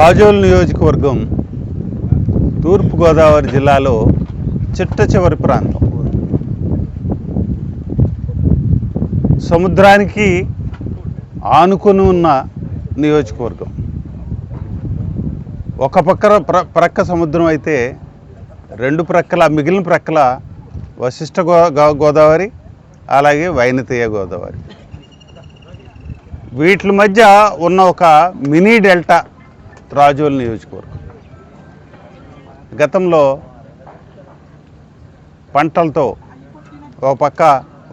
రాజోల్ నియోజకవర్గం తూర్పుగోదావరి జిల్లాలో చిట్ట చివరి ప్రాంతం. సముద్రానికి ఆనుకొని ఉన్న నియోజకవర్గం. ఒక పక్కన ప్ర ప్రక్క సముద్రం అయితే రెండు ప్రక్కల మిగిలిన ప్రక్కల వశిష్ఠ గో గో- గోదావరి అలాగే వైనతీయ గోదావరి. వీటి మధ్య ఉన్న ఒక మినీ డెల్టా రాజోల్ నియోజకవర్గం. గతంలో పంటలతో ఒక పక్క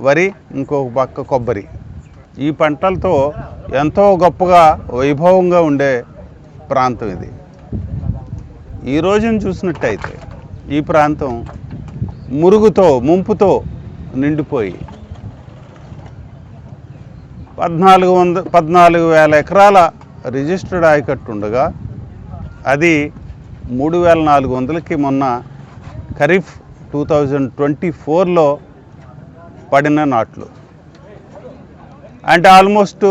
వరి ఇంకొక పక్క కొబ్బరి. ఈ పంటలతో ఎంతో గొప్పగా వైభవంగా ఉండే ప్రాంతం ఇది. ఈ రోజును చూసినట్టయితే ఈ ప్రాంతం మురుగుతో ముంపుతో నిండిపోయి పద్నాలుగు వంద పద్నాలుగు వేల ఎకరాల రిజిస్టర్డ్ ఆయకట్టు ఉండగా అది మూడు వేల నాలుగు వందలకి మొన్న ఖరీఫ్ టూ థౌజండ్ ట్వంటీ ఫోర్లో పడిన నాట్లు. అంటే ఆల్మోస్ట్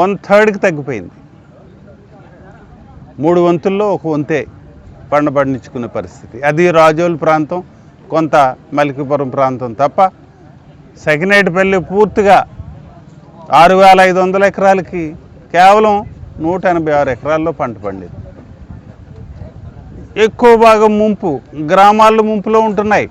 వన్ థర్డ్కి తగ్గిపోయింది. మూడు వంతుల్లో ఒక వంతే పండ పండించుకునే పరిస్థితి. అది రాజోలు ప్రాంతం కొంత మలికిపురం ప్రాంతం తప్ప సెకినేటిపల్లి పూర్తిగా ఆరు వేల ఐదు వందల ఎకరాలకి కేవలం నూట ఎనభై ఆరు ఎకరాల్లో పంట పండింది. ఎక్కువ భాగం ముంపు గ్రామాల్లో ముంపులో ఉంటున్నాయి.